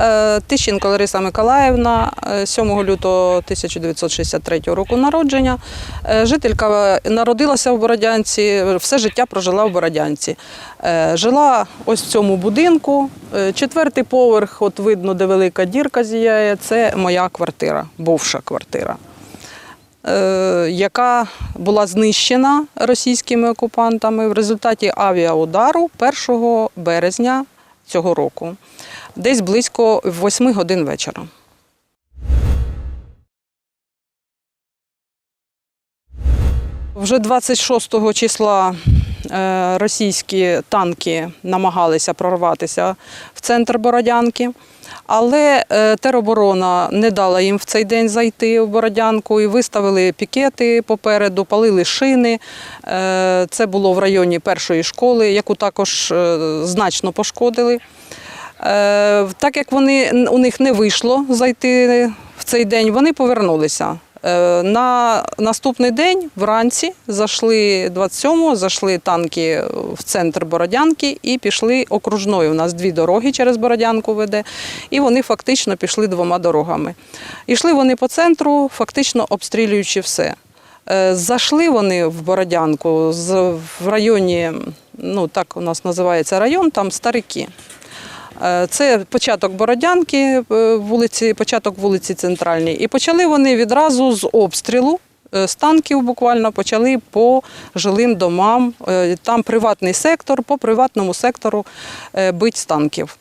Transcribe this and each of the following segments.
Е, Тищенко Лариса Миколаївна, е, 7 лютого 1963 року народження. Е, Жителька е, народилася в Бородянці, все життя прожила в Бородянці. Е, Жила ось в цьому будинку. Е, Четвертий поверх, от видно, де велика дірка зіяє, це моя квартира, бувша квартира. е, Яка була знищена російськими окупантами в результаті авіаудару 1 березня цього року, десь близько 8 годин вечора. Вже 26 числа е, російські танки намагалися прорватися в центр Бородянки, але е, тероборона не дала їм в цей день зайти в Бородянку і виставили пікети попереду, палили шини. Е, Це було в районі першої школи, яку також е, значно пошкодили. Так як вони у них не вийшло зайти в цей день, вони повернулися. Е, На наступний день вранці зайшли 27-го, зайшли танки в центр Бородянки і пішли окружною. У нас дві дороги через Бородянку веде, і вони фактично пішли двома дорогами. Ішли вони по центру, фактично обстрілюючи все. Е, Зайшли вони в Бородянку в районі, ну так у нас називається район, там старики. Е, Це початок Бородянки, е, вулиці, початок вулиці Центральній. І почали вони відразу з обстрілу. е, З танків буквально почали по жилим домам. Там приватний сектор, по приватному сектору бить з танків.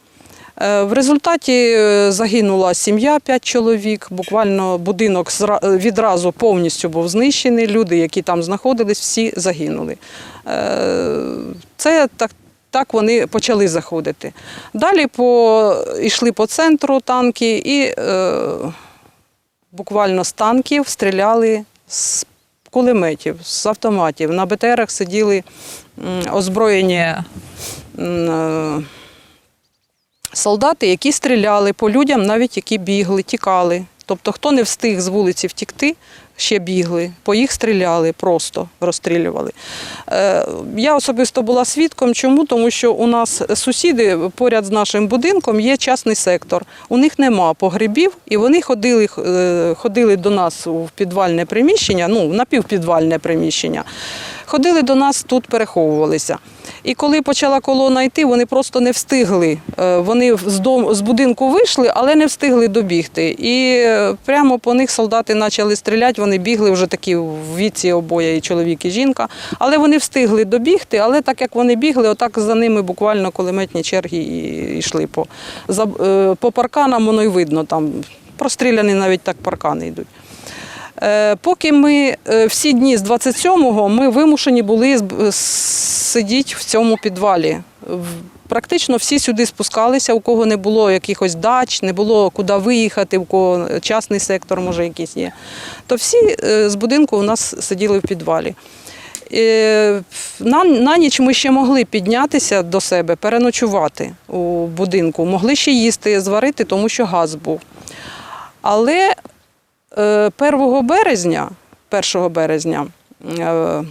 В результаті загинула сім'я, п'ять чоловік. Буквально будинок відразу повністю був знищений. Люди, які там знаходились, всі загинули. Це так. Так вони почали заходити. Далі по, йшли по центру танки і е, буквально з танків стріляли з кулеметів, з автоматів. На БТРах сиділи озброєні е, солдати, які стріляли по людям, навіть які бігли, тікали. Тобто, хто не встиг з вулиці втікти, ще бігли, по їх стріляли, просто розстрілювали. Е, Я особисто була свідком. Чому? Тому що у нас сусіди поряд з нашим будинком є частний сектор. У них нема погребів, і вони ходили, е, ходили до нас у підвальне приміщення, ну, напівпідвальне приміщення. Ходили до нас тут, переховувалися. І коли почала колона йти, вони просто не встигли. Е, Вони з, дом, з будинку вийшли, але не встигли добігти. І е, прямо по них солдати почали стріляти. Вони бігли вже такі в віці обоє, і чоловік, і жінка. Але вони встигли добігти. Але так як вони бігли, отак за ними буквально кулеметні черги і йшли по, е, по парканам, воно й видно там. Простріляні навіть так паркани йдуть. Е, Поки ми е, всі дні з 27-го ми вимушені були сидіти в цьому підвалі. Практично всі сюди спускалися, у кого не було якихось дач, не було куди виїхати, у кого частний сектор, може, якийсь є. То всі е, з будинку у нас сиділи в підвалі. На, на ніч ми ще могли піднятися до себе, переночувати у будинку, могли ще їсти, зварити, тому що газ був. Але 1 березня, 1 березня е,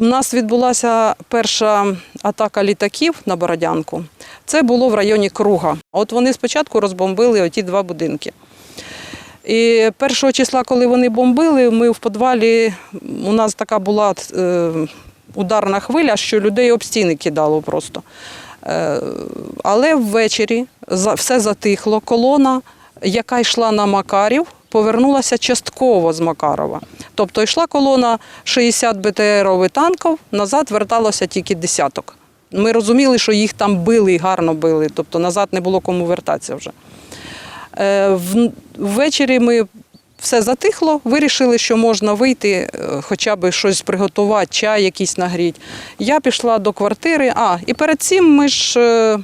у нас відбулася перша атака літаків на Бородянку. Це було в районі Круга. От вони спочатку розбомбили оті два будинки. І першого числа, коли вони бомбили, ми в підвалі, у нас така була е, ударна хвиля, що людей об стіни кидало просто. Е, але ввечері все затихло. Колона, яка йшла на Макарів, повернулася частково з Макарова. Тобто йшла колона 60 БТРів танків, назад верталося тільки десяток. Ми розуміли, що їх там били і гарно били, тобто назад не було кому вертатися вже. Е, Ввечері ми все затихло, вирішили, що можна вийти, е, хоча б щось приготувати, чай якийсь нагріти. Я пішла до квартири. А, і перед цим ми ж е,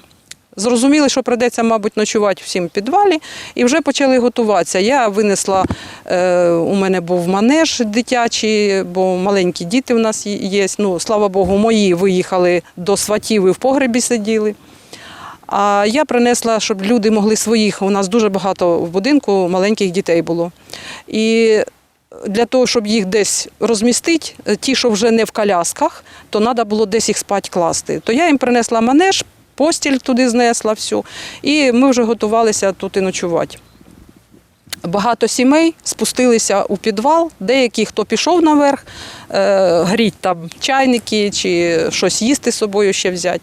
зрозуміли, що прийдеться, мабуть, ночувати всім в підвалі, і вже почали готуватися. Я винесла, е, у мене був манеж дитячий, бо маленькі діти в нас є. Ну, слава Богу, мої виїхали до сватів і в погребі сиділи. А я принесла, щоб люди могли своїх. У нас дуже багато в будинку маленьких дітей було. І для того, щоб їх десь розмістити, ті, що вже не в колясках, то треба було десь їх спати класти. То я їм принесла манеж, постіль туди знесла всю. І ми вже готувалися тут і ночувати. Багато сімей спустилися у підвал, деякі, хто пішов наверх, е, гріть там чайники чи щось їсти з собою ще взяти,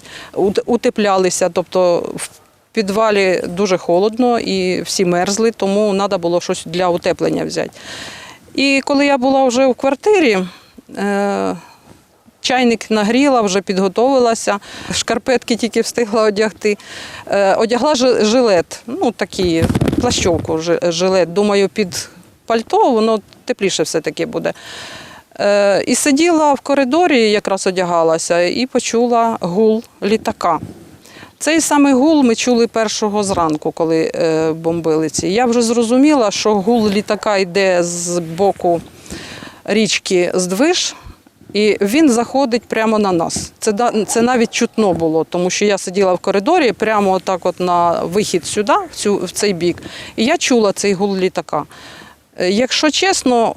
утеплялися. Тобто в підвалі дуже холодно і всі мерзли, тому треба було щось для утеплення взяти. І коли я була вже у квартирі, е, чайник нагріла, вже підготовилася, шкарпетки тільки встигла одягти. Е, Одягла жилет, ну такий плащовку жилет. Думаю, під пальто воно тепліше все-таки буде. Е, І сиділа в коридорі, якраз одягалася, і почула гул літака. Цей самий гул ми чули першого зранку, коли е, бомбили ці. Я вже зрозуміла, що гул літака йде з боку річки Здвиж, і він заходить прямо на нас. Це, це навіть чутно було, тому що я сиділа в коридорі прямо так от на вихід сюди, в, цю, в цей бік, і я чула цей гул літака. Е, Якщо чесно,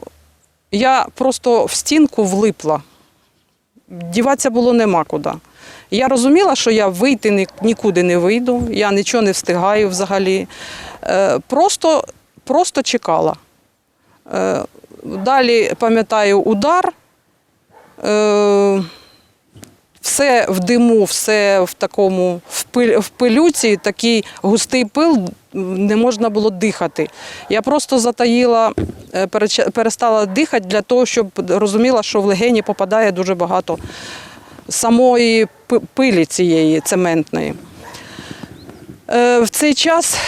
я просто в стінку влипла. Діватися було нема куди. Я розуміла, що я вийти нікуди не вийду, я нічого не встигаю взагалі. Е, Просто, просто чекала. Е, Далі пам'ятаю удар. Е, Все в диму, все в такому в, пилюці, такий густий пил, не можна було дихати. Я просто затаїла, е, перестала дихати для того, щоб розуміла, що в легені попадає дуже багато самої пилі цієї цементної. Е, В цей час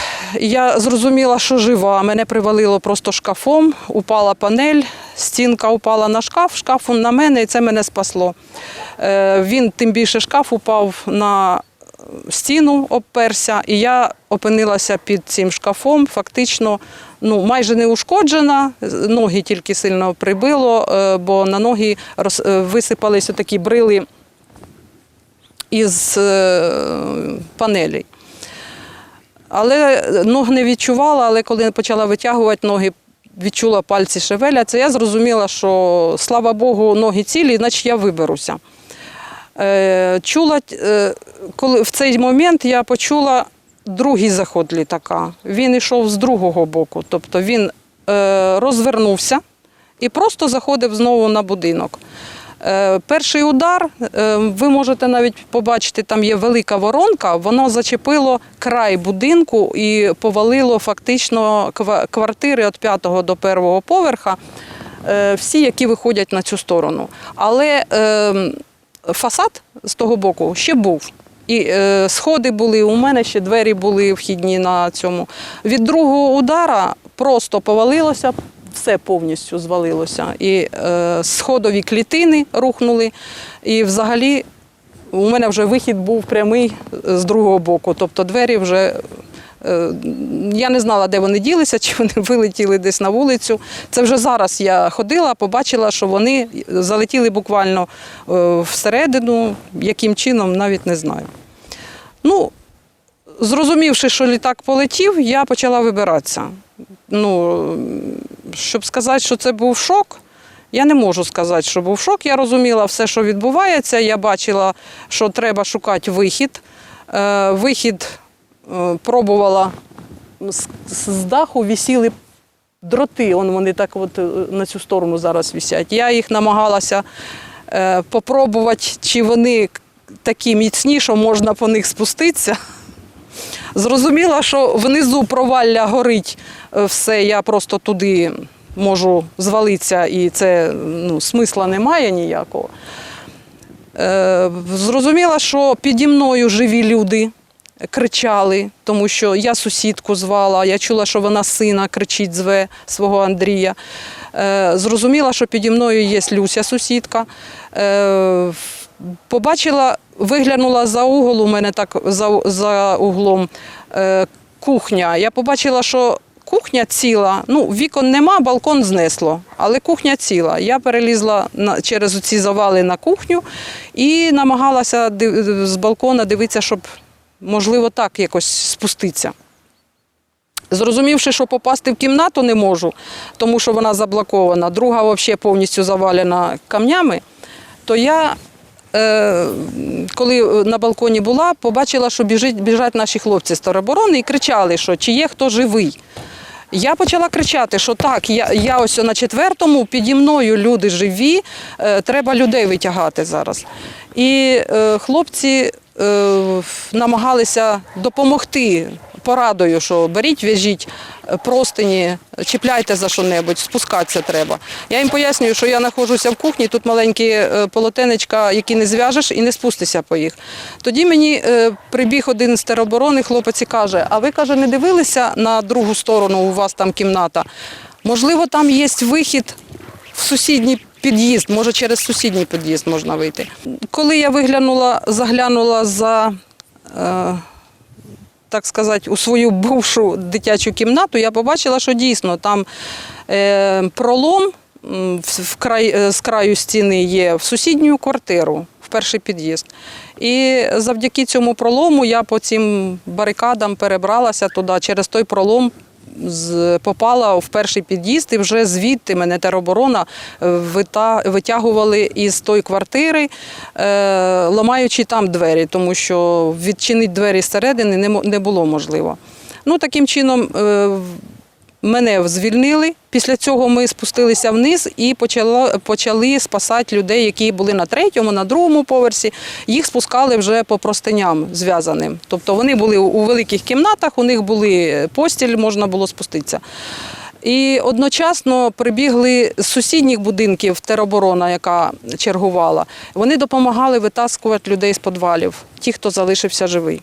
я зрозуміла, що жива. Мене привалило просто шкафом, упала панель, стінка упала на шкаф, шкаф на мене, і це мене спасло. Е, Він, тим більше, шкаф упав на стіну, обперся, і я опинилася під цим шкафом, фактично ну, майже не ушкоджена, ноги тільки сильно прибило, е, бо на ноги висипалися такі брили із панелей. Але ног не відчувала, але коли почала витягувати ноги, відчула пальці шевеляться, я зрозуміла, що слава Богу, ноги цілі, значить я виберуся. Е, Чула, е, коли в цей момент я почула другий заход літака. Він йшов з другого боку, тобто він е, розвернувся і просто заходив знову на будинок. Е, Перший удар, е, ви можете навіть побачити, там є велика воронка, воно зачепило край будинку і повалило фактично квартири від п'ятого до першого поверха, е, всі, які виходять на цю сторону. Але фасад з того боку ще був. І сходи були, у мене ще двері були вхідні на цьому. Від другого удара просто повалилося, все повністю звалилося. І е, сходові клітини рухнули. І взагалі у мене вже вихід був прямий з другого боку. Тобто двері вже. е, Я не знала, де вони ділися, чи вони вилетіли десь на вулицю. Це вже зараз я ходила, побачила, що вони залетіли буквально е, всередину, яким чином, навіть не знаю. Ну, зрозумівши, що літак полетів, я почала вибиратися. Ну, щоб сказати, що це був шок, я не можу сказати, що був шок. Я розуміла все, що відбувається. Я бачила, що треба шукати вихід. Е, Вихід е, пробувала з, даху висіли дроти, он вони так от е, на цю сторону зараз висять. Я їх намагалася попробувати, чи вони такі міцні, що можна по них спуститися. Зрозуміла, що внизу провалля горить е, все, я просто туди можу звалитися, і це ну, смисла немає ніякого. Е, Зрозуміла, що піді мною живі люди кричали, тому що я сусідку звала, я чула, що вона сина кричить, зве свого Андрія. Е, Зрозуміла, що піді мною є Люся, сусідка. Е, Побачила, виглянула за угол, у мене так за, за углом е, кухня. Я побачила, що кухня ціла. Ну, вікон нема, балкон знесло, але кухня ціла. Я перелізла на, через ці завали на кухню і намагалася див- з балкона дивитися, щоб можливо так якось спуститися. Зрозумівши, що попасти в кімнату не можу, тому що вона заблокована, друга взагалі повністю завалена камнями, то я коли на балконі була, побачила, що біжать наші хлопці з тероборони і кричали, що чи є хто живий. Я почала кричати, що так, я, я ось на четвертому, піді мною люди живі, е, треба людей витягати зараз. І е, хлопці е, намагалися допомогти порадою, що беріть, в'яжіть простині, чіпляйте за що-небудь, спускатися треба. Я їм пояснюю, що я знаходжуся в кухні, тут маленькі е, полотенечка, які не зв'яжеш і не спустися по їх. Тоді мені е, прибіг один з тероборони, хлопець і каже, а ви, каже, не дивилися на другу сторону, у вас там кімната? Можливо, там є вихід в сусідній під'їзд, може через сусідній під'їзд можна вийти. Коли я виглянула, заглянула за, е, так сказати, у свою бувшу дитячу кімнату, я побачила, що дійсно там е, пролом в- край, е, з краю стіни є в сусідню квартиру, в перший під'їзд. І завдяки цьому пролому я по цим барикадам перебралася туди, через той пролом попала в перший під'їзд, і вже звідти мене тероборона е, витягували із тої квартири, е, ламаючи там двері, тому що відчинити двері зсередини не було можливо. Ну, таким чином, е, Мене звільнили. Після цього ми спустилися вниз і почали, почали спасати людей, які були на третьому, на другому поверсі. Їх спускали вже по простиням зв'язаним. Тобто вони були у великих кімнатах, у них були постіль, можна було спуститися. І одночасно прибігли з сусідніх будинків тероборона, яка чергувала. Вони допомагали витаскувати людей з підвалів, ті, хто залишився живий.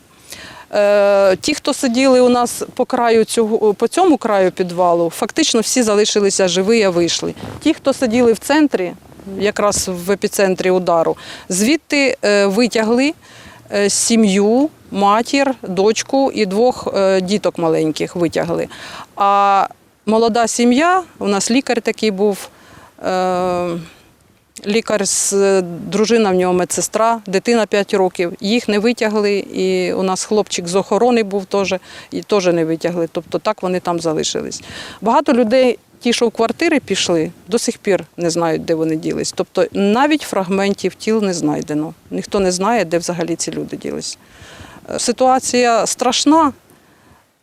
Е, Ті, хто сиділи у нас по краю цього по цьому краю підвалу, фактично всі залишилися живі, а вийшли. Ті, хто сиділи в центрі, якраз в епіцентрі удару, звідти е, витягли е, сім'ю, матір, дочку і двох діток маленьких витягли. А молода сім'я, у нас лікар такий був. Е, Лікар з дружина в нього медсестра, дитина 5 років. Їх не витягли, і у нас хлопчик з охорони був теж, і теж не витягли. Тобто так вони там залишились. Багато людей, ті, що в квартири пішли, до сих пір не знають, де вони ділись. Тобто навіть фрагментів тіл не знайдено. Ніхто не знає, де взагалі ці люди ділись. Е, Ситуація страшна,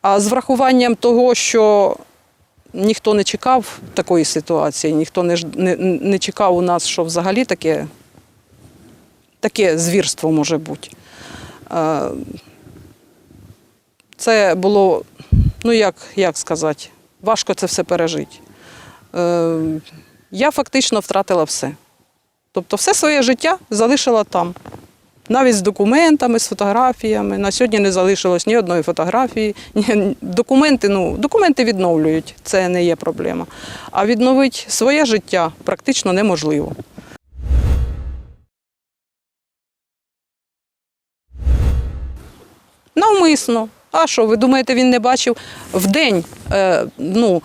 а з врахуванням того, що ніхто не чекав такої ситуації, ніхто не, не, не чекав у нас, що взагалі таке, таке звірство може бути. Це було, ну як, як сказати, важко це все пережити. Е, Я фактично втратила все. Тобто все своє життя залишила там. Навіть з документами, з фотографіями. На сьогодні не залишилось ні одної фотографії. Документи, ну, документи відновлюють, це не є проблема. А відновити своє життя практично неможливо. Навмисно. А що, ви думаєте, він не бачив? Вдень, е, ну,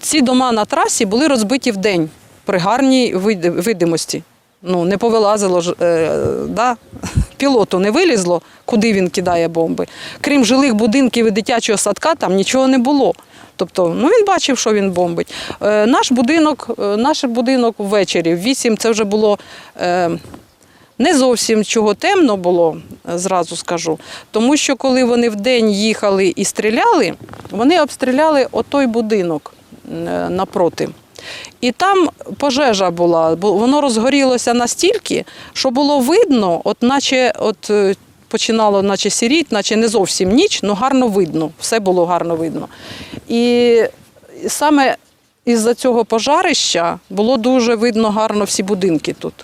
ці дома на трасі були розбиті вдень при гарній видимості. Ну, не повилазило ж, е, да? пілоту не вилізло, куди він кидає бомби. Крім жилих будинків і дитячого садка, там нічого не було. Тобто, ну він бачив, що він бомбить. Е, наш будинок, е, наш будинок ввечері, в 8 це вже було. Е, не зовсім чого темно було, зразу скажу. Тому що коли вони вдень їхали і стріляли, вони обстріляли отой будинок е, напроти. І там пожежа була, воно розгорілося настільки, що було видно, от наче от е, починало наче сіріть, наче не зовсім ніч, але гарно видно. Все було гарно видно. І саме із-за цього пожарища було дуже видно гарно всі будинки тут.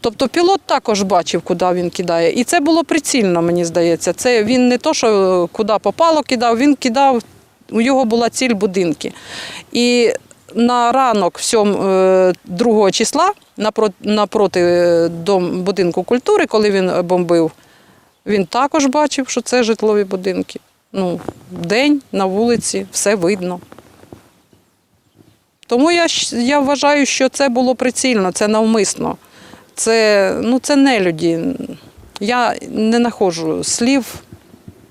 Тобто пілот також бачив, куди він кидає. І це було прицільно, мені здається. Це він не то, що куди попало, кидав, він кидав, у його була ціль будинки. І на ранок 7, е, 2 числа напроти, е, дом, будинку культури, коли він бомбив, він також бачив, що це житлові будинки. Ну, день на вулиці, все видно. Тому я, я вважаю, що це було прицільно, це навмисно. Це, ну, це не люди. Я не знаходжу слів,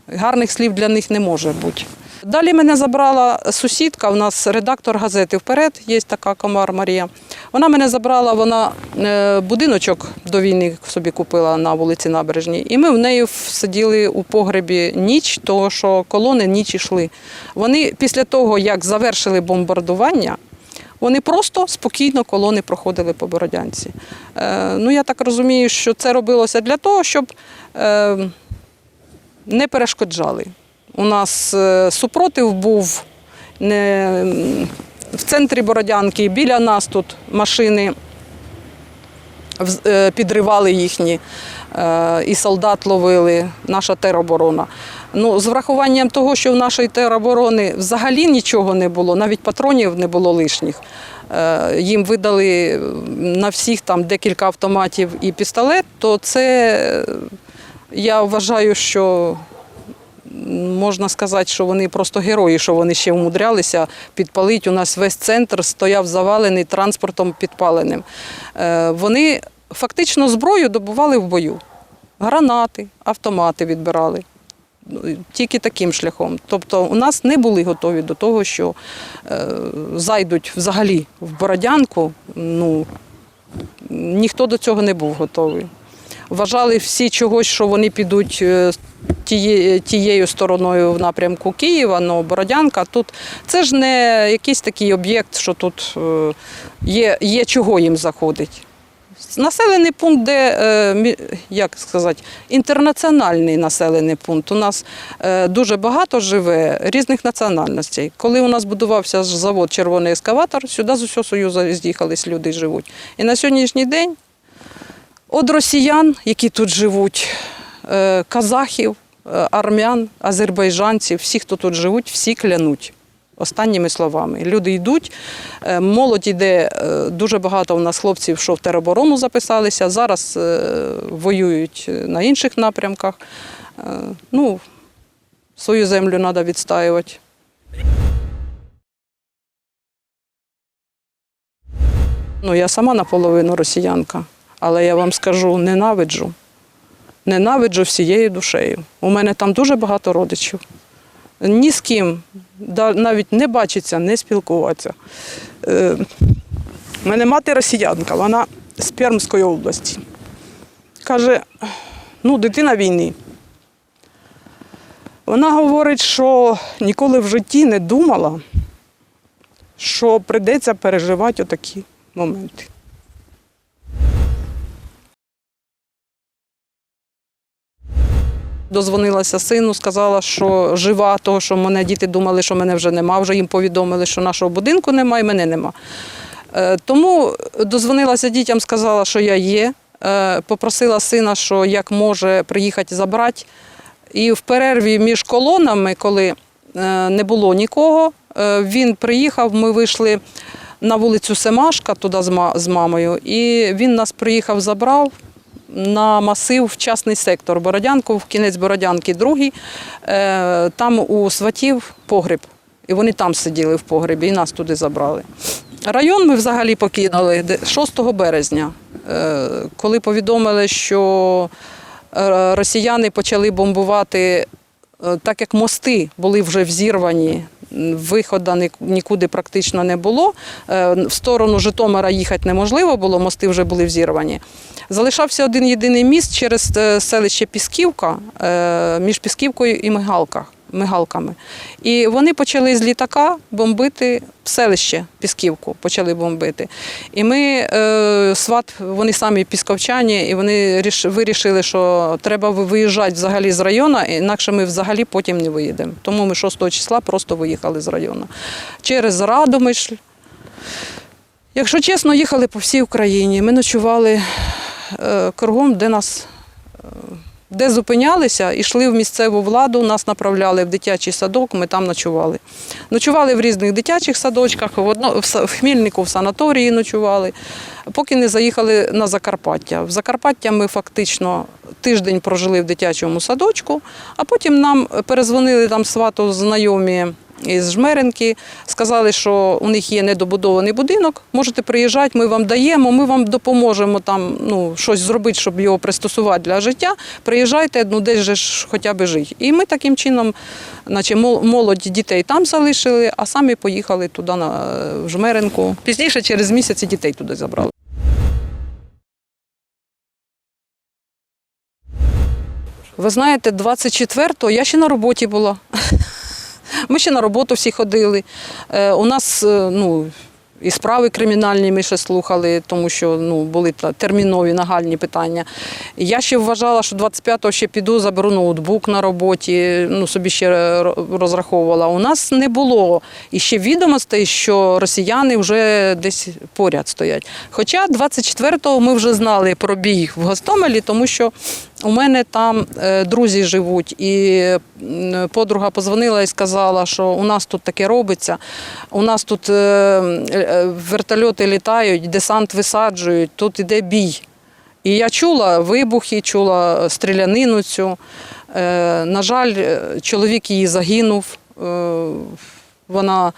гарних слів для них не може бути. Далі мене забрала сусідка, у нас редактор газети Вперед, є така комар Марія. Вона мене забрала, вона е, будиночок до війни собі купила на вулиці Набережній. І ми в неї сиділи у погребі ніч, тому що колони ніч йшли. Вони після того, як завершили бомбардування, вони просто спокійно колони проходили по Бородянці. Е, ну, я так розумію, що це робилося для того, щоб е, не перешкоджали. У нас е, супротив був в центрі Бородянки, біля нас тут машини е, підривали їхні, е, і солдат ловили, наша тероборона. Ну, з врахуванням того, що в нашої тероборони взагалі нічого не було, навіть патронів не було лишніх. Їм видали на всіх там декілька автоматів і пістолет, то це я вважаю, що можна сказати, що вони просто герої, що вони ще умудрялися підпалити. У нас весь центр стояв завалений транспортом підпаленим. Е, Вони фактично зброю добували в бою. Гранати, автомати відбирали. Ну, Тільки таким шляхом. Тобто у нас не були готові до того, що е, зайдуть взагалі в Бородянку. Ну, ніхто до цього не був готовий. Вважали всі чогось, що вони підуть е, тією стороною в напрямку Києва, але Бородянка тут це ж не якийсь такий об'єкт, що тут е, є, є чого їм заходить. Населений пункт, де е, як сказати, інтернаціональний населений пункт. У нас е, дуже багато живе різних національностей. Коли у нас будувався завод Червоний ескаватор, сюди з усього Союзу з'їхались люди живуть. І на сьогоднішній день От росіян, які тут живуть, казахів, е, армян, азербайджанців, всі, хто тут живуть, всі клянуть. Останніми словами. Люди йдуть, е, молодь йде, е, дуже багато у нас хлопців, що в тероборону записалися, зараз е, воюють на інших напрямках. Е, Ну, свою землю треба відстаювати. Ну, я сама наполовину росіянка, але я вам скажу, ненавиджу. Ненавиджу всією душею. У мене там дуже багато родичів. Ні з ким навіть не бачиться, не спілкуватися. Е, У мене мати росіянка, вона з Пермської області. Каже, ну, дитина війни. Вона говорить, що ніколи в житті не думала, що прийдеться переживати отакі моменти. Дозвонилася сину, сказала, що жива, того, що мене діти думали, що мене вже нема. Вже їм повідомили, що нашого будинку немає, і мене нема. Е, Тому дозвонилася дітям, сказала, що я є. Е, Попросила сина, що як може приїхати забрати. І в перерві між колонами, коли е, не було нікого, він приїхав, ми вийшли на вулицю Семашка туди з мамою, і він нас приїхав, забрав на масив частний сектор Бородянку, в кінець Бородянки другий. Е, Там у сватів погреб. І вони там сиділи в погребі, і нас туди забрали. Район ми взагалі покинули 6 березня, е, коли повідомили, що е, росіяни почали бомбувати, так як мости були вже взірвані, виходу ні- нікуди практично не було. е, В сторону Житомира їхати неможливо було, мости вже були взірвані. Залишався один єдиний міст через е, селище Пісківка е, між Пісківкою і Мигалка, Мигалками. І вони почали з літака бомбити селище Пісківку, почали бомбити. І ми, е, сват, вони самі пісковчані, і вони ріш- вирішили, що треба виїжджати взагалі з району, інакше ми взагалі потім не виїдемо. Тому ми 6 числа просто виїхали з району. Через Радомишль. Якщо чесно, їхали по всій Україні. Ми ночували е, кругом, де нас. Де зупинялися, йшли в місцеву владу, нас направляли в дитячий садок, ми там ночували. Ночували в різних дитячих садочках, в, одно, в, Хмільнику, в санаторії ночували, поки не заїхали на Закарпаття. В Закарпаття ми фактично тиждень прожили в дитячому садочку, а потім нам перезвонили там свато знайомі із Жмеринки. Сказали, що у них є недобудований будинок. Можете приїжджати, ми вам даємо, ми вам допоможемо там ну, щось зробити, щоб його пристосувати для життя. Приїжджайте, ну десь же ж хоча б жити. І ми таким чином, наче мол- молодь дітей там залишили, а самі поїхали туди на в Жмеринку. Пізніше, через місяць, дітей туди забрали. Ви знаєте, 24-го я ще на роботі була. Ми ще на роботу всі ходили. Е, у нас е, ну, і справи кримінальні ми ще слухали, тому що ну, були термінові нагальні питання. Я ще вважала, що 25-го ще піду, заберу ноутбук на роботі, ну, собі ще розраховувала. У нас не було іще відомостей, що росіяни вже десь поряд стоять. Хоча 24-го ми вже знали про бій в Гостомелі, тому що у мене там е, друзі живуть, і подруга позвонила і сказала, що у нас тут таке робиться. У нас тут е, е, вертольоти літають, десант висаджують, тут іде бій. І я чула вибухи, чула стрілянину цю. Е, на жаль, е, чоловік її загинув. Е, вона,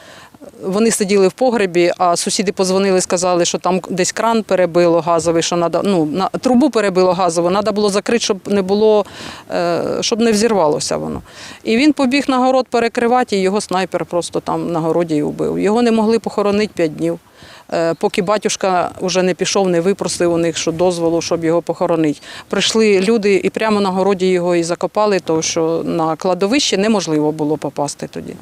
вони сиділи в погребі, а сусіди позвонили, сказали, що там десь кран перебило газовий, що надо, ну, на, трубу перебило газову, треба було закрити, щоб не було, е, щоб не взірвалося воно. І він побіг на город перекривати, і його снайпер просто там на городі і вбив. Його не могли похоронити 5 днів. Е, Поки батюшка вже не пішов, не випросив у них що дозволу, щоб його похоронити. Прийшли люди і прямо на городі його і закопали, тому що на кладовище неможливо було попасти тоді.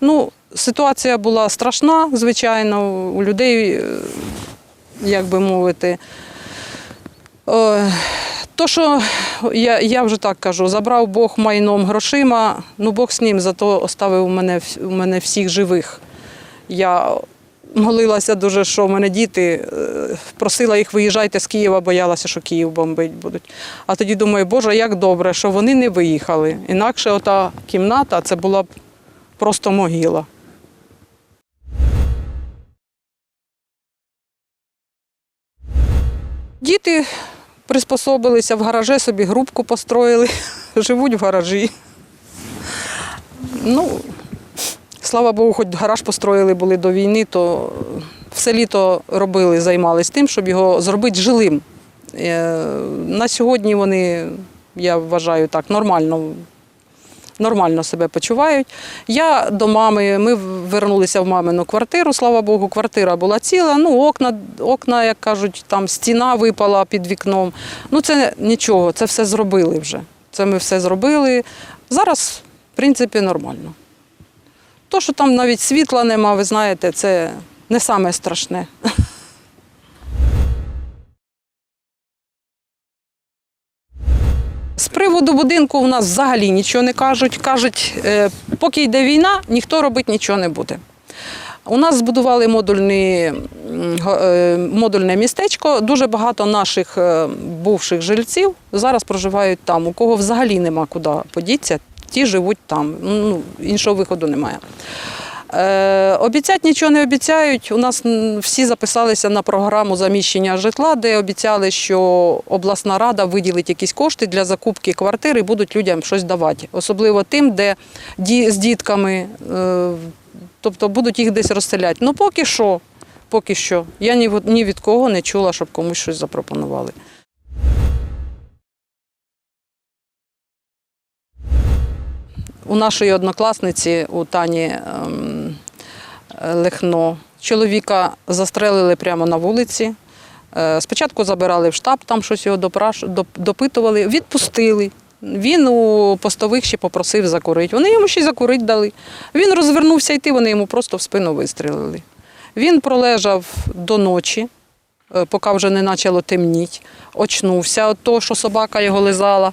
Ну, ситуація була страшна, звичайно, у людей, е, як би мовити. Е, То, що я, я вже так кажу, забрав Бог майном грошима, ну Бог з ним, зато оставив мене, мене всіх живих. Я молилася дуже, що в мене діти, е, просила їх виїжджайте з Києва, боялася, що Київ бомбить будуть. А тоді думаю, Боже, як добре, що вони не виїхали. Інакше ота кімната це була б просто могила. Діти приспособилися в гараже, собі групку построїли, живуть в гаражі. Ну, слава Богу, хоч гараж построїли були до війни, то все літо робили, займалися тим, щоб його зробити жилим. Е, На сьогодні вони, я вважаю, так, нормально. Нормально себе почувають. Я до мами, ми вернулися в мамину квартиру, слава Богу, квартира була ціла. Ну, окна, окна, як кажуть, там стіна випала під вікном. Ну, це нічого, це все зробили вже. Це ми все зробили. Зараз, в принципі, нормально. То, що там навіть світла нема, ви знаєте, це не саме страшне. З приводу будинку у нас взагалі нічого не кажуть. Кажуть, е, поки йде війна, ніхто робити нічого не буде. У нас збудували модульний, м, го- е, модульне містечко. Дуже багато наших е, бувших жильців зараз проживають там. У кого взагалі нема куди подітися, ті живуть там. Ну, іншого виходу немає. Е, обіцять нічого не обіцяють. У нас всі записалися на програму заміщення житла, де обіцяли, що обласна рада виділить якісь кошти для закупки квартир і будуть людям щось давати. Особливо тим, де з дітками, е, тобто будуть їх десь розселяти. Ну поки що, поки що. Я ні від кого не чула, щоб комусь щось запропонували. У нашої однокласниці, у Тані ем, Лехно, чоловіка застрелили прямо на вулиці. Е, Спочатку забирали в штаб, там щось його допитували, відпустили. Він у постових ще попросив закурити. Вони йому ще й закурити дали. Він розвернувся йти, вони йому просто в спину вистрілили. Він пролежав до ночі, поки вже не почало темніть, очнувся від того, що собака його лизала.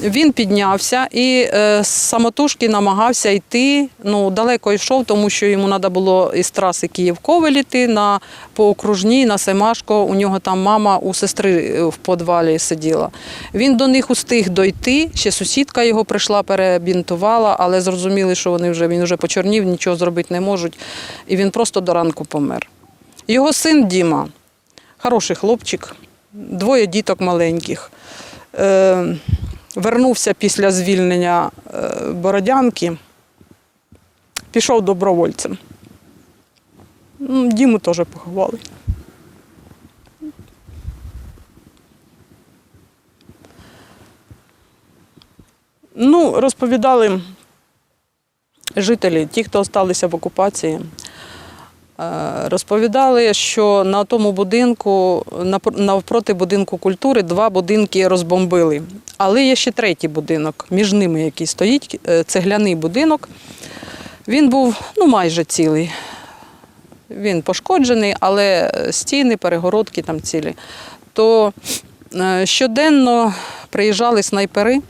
Він піднявся і е, з самотужки намагався йти. Ну, далеко йшов, тому що йому треба було із траси Київ-Ковель іти на, по окружній, на Семашко. У нього там мама у сестри е, в подвалі сиділа. Він до них устиг дойти. Ще сусідка його прийшла, перебінтувала, але зрозуміли, що вони вже, він вже почорнів, нічого зробити не можуть. І він просто до ранку помер. Його син Діма, хороший хлопчик, двоє діток маленьких. Е, вернувся після звільнення е, Бородянки. пішов добровольцем. Ну, Діму теж поховали. Ну, розповідали жителі, ті, хто залишилися в окупації, розповідали, що на тому будинку, навпроти будинку культури, два будинки розбомбили. Але є ще третій будинок, між ними, який стоїть, е, цегляний будинок. Він був ну, майже цілий. Він пошкоджений, але стіни, перегородки там цілі. То е, щоденно приїжджали снайпери,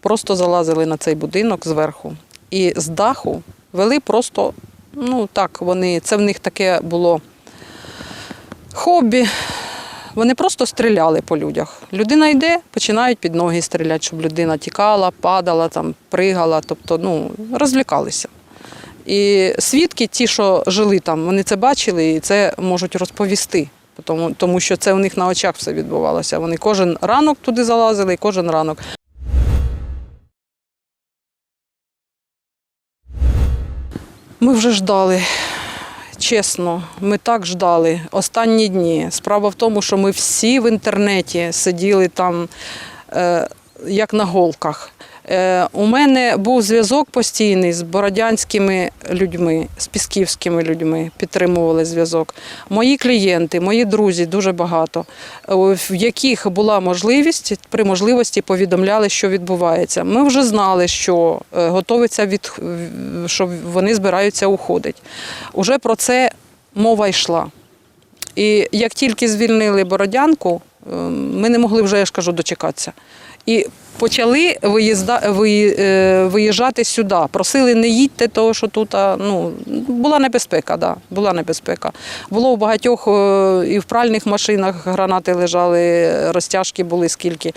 просто залазили на цей будинок зверху. І з даху вели просто, ну так, вони, це в них таке було хобі. Вони просто стріляли по людях. Людина йде, починають під ноги стріляти, щоб людина тікала, падала, там, пригала, тобто ну, розвлікалися. І свідки, ті, що жили там, вони це бачили і це можуть розповісти, тому, тому що це у них на очах все відбувалося. Вони кожен ранок туди залазили, і кожен ранок. Ми вже ждали. Чесно, ми так ждали останні дні. Справа в тому, що ми всі в інтернеті сиділи там е, як на голках. Е, у мене був зв'язок постійний з бородянськими людьми, з пісківськими людьми, підтримували зв'язок. Мої клієнти, мої друзі, дуже багато, е, в яких була можливість, при можливості повідомляли, що відбувається. Ми вже знали, що е, готовиться від що вони збираються уходити. Уже про це мова йшла. І як тільки звільнили Бородянку, е, ми не могли вже, я ж кажу, дочекатися. І почали виїзда, виї- е, виїжджати сюди. Просили не їдьте, тому що тут ну, була небезпека, да, була небезпека. Було в багатьох е, і в пральних машинах гранати лежали, розтяжки були скільки.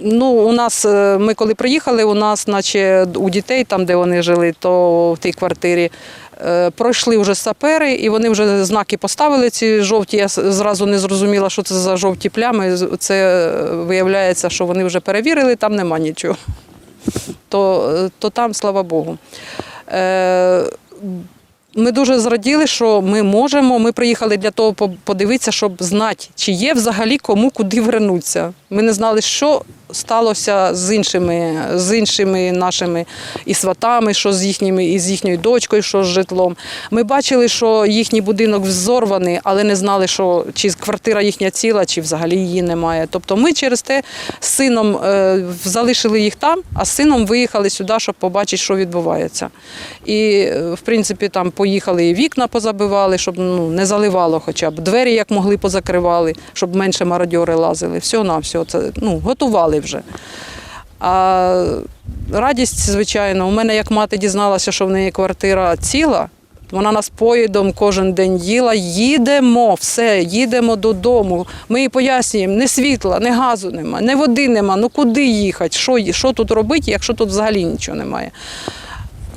Ну, у нас, е, ми коли приїхали, у нас, наче у дітей, там, де вони жили, то в тій квартирі, е, пройшли вже сапери, і вони вже знаки поставили ці жовті. Я зразу не зрозуміла, що це за жовті плями. Це е, виявляється, що вони вже перевірили, там нема нічого. То, то там, слава Богу. Ми дуже зраділи, що ми можемо. Ми приїхали для того подивитися, щоб знати, чи є взагалі кому куди вернутися. Ми не знали, що сталося з іншими, з іншими нашими і сватами, що з їхніми, і з їхньою дочкою, що з житлом. Ми бачили, що їхній будинок взорваний, але не знали, що чи квартира їхня ціла, чи взагалі її немає. Тобто ми через те з сином е, залишили їх там, а з сином виїхали сюди, щоб побачити, що відбувається. І, е, в принципі, там поїхали і вікна позабивали, щоб ну, не заливало хоча б. Двері як могли позакривали, щоб менше мародьори лазили. Все на все. Це ну, готували вже. А радість, звичайно, у мене як мати дізналася, що в неї квартира ціла. Вона нас поїдом кожен день їла. Їдемо, все, їдемо додому. Ми їй пояснюємо, не світла, не газу нема, не води нема. Ну куди їхати? Що, що тут робити, якщо тут взагалі нічого немає?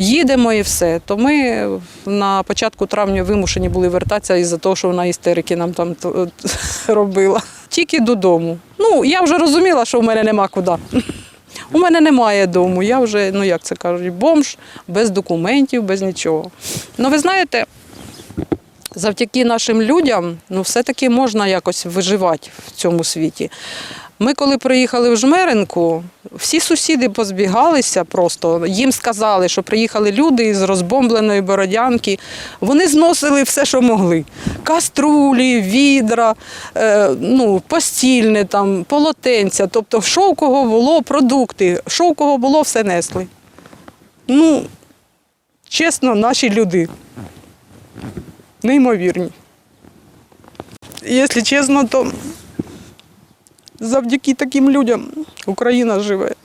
Їдемо і все. То ми на початку травня вимушені були вертатися із-за того, що вона істерики нам там робила. Тільки додому. Ну, я вже розуміла, що в мене нема куди. У мене немає дому. Я вже, ну як це кажуть, бомж, без документів, без нічого. Ну, ви знаєте, завдяки нашим людям, ну, все-таки можна якось виживати в цьому світі. Ми, коли приїхали в Жмеринку, всі сусіди позбігалися просто. Їм сказали, що приїхали люди із розбомбленої бородянки. Вони зносили все, що могли: каструлі, відра, е, ну, постільне, там, полотенця. Тобто, що у кого було, продукти, що у кого було, все несли. Ну, чесно, наші люди неймовірні. Якщо чесно, то завдяки таким людям Україна живе.